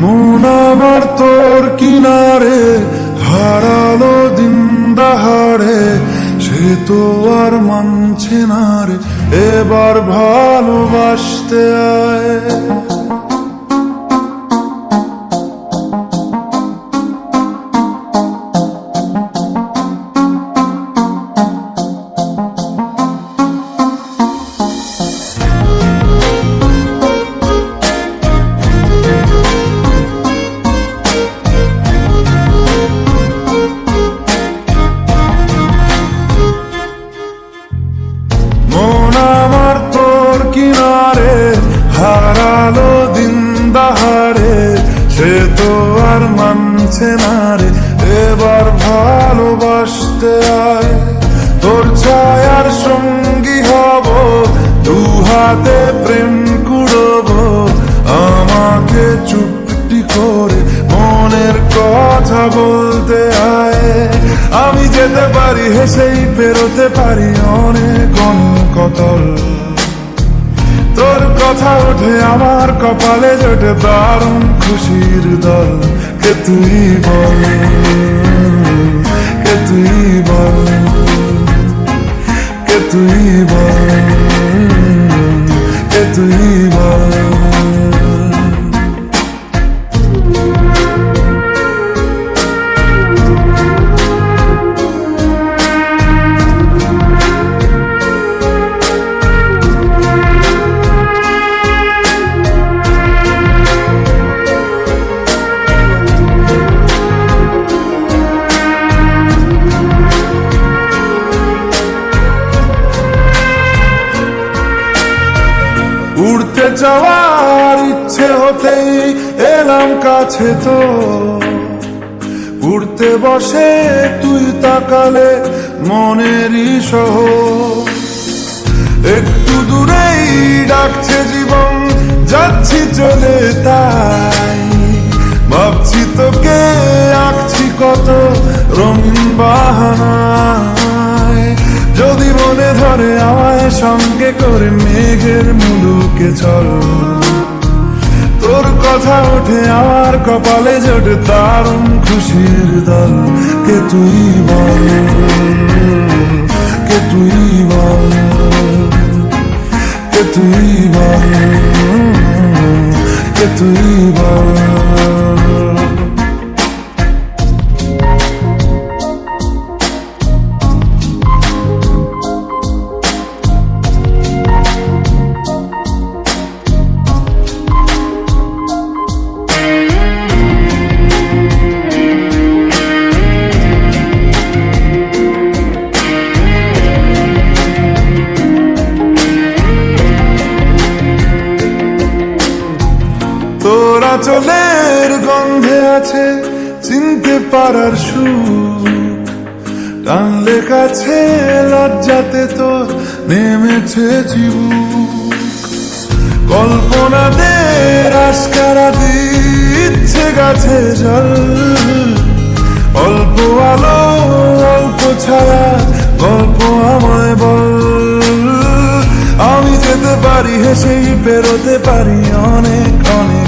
মন আমার তোর কিনারে, হারালো দিন দাহারে সে তো আর মানছে না রে, এবার ভালোবাসতে আয়। সে তো আর মানছে না রে, এবার ভালোবাসতে আয়। তোর ছায়ার সঙ্গী হব, দু হাতে প্রেম কুড়ব। আমাকে চুপটি করে মনের কথা বলতে আয়। আমি যেতে পারি, হেসেই পেরোতে পারি অনেক কতল তোর কথা ওঠে আমার কপালে জোটে দারুণ খুশির দল কে তুই বল? কে তুই বল? কে তুই বল? কে তুই যাওয়ার ইচ্ছে হতেই এলাম কাছে তো। উড়তে বসে তুই তাকালে মনেরই সহ একটু দূরেই ডাকছে জীবন, যাচ্ছি চলে তাই। ভাবছি তোকে, আঁকছি কত রঙিন বাহানায় যদি ধরে আমায় সঙ্গে করে মেঘের মুলুকে চল তোর কথা ওঠে আমার কপালে জোটে দারুণ খুশির দল। কে তুই বল? কে তুই বল? কে তুই বল? কে তুই চলের গন্ধে আছে চিনতে পারার সুখ টানলে কাছে লজ্জাতে তো নেমেছে জীবুক কল্পনাদের আস্কারা দিচ্ছে গাছে জল। অল্প আলো, অল্প ছায়া, গল্প আমায় বল। আমি যেতে পারি, হেসেই পেরোতে পারি অনেক অনেক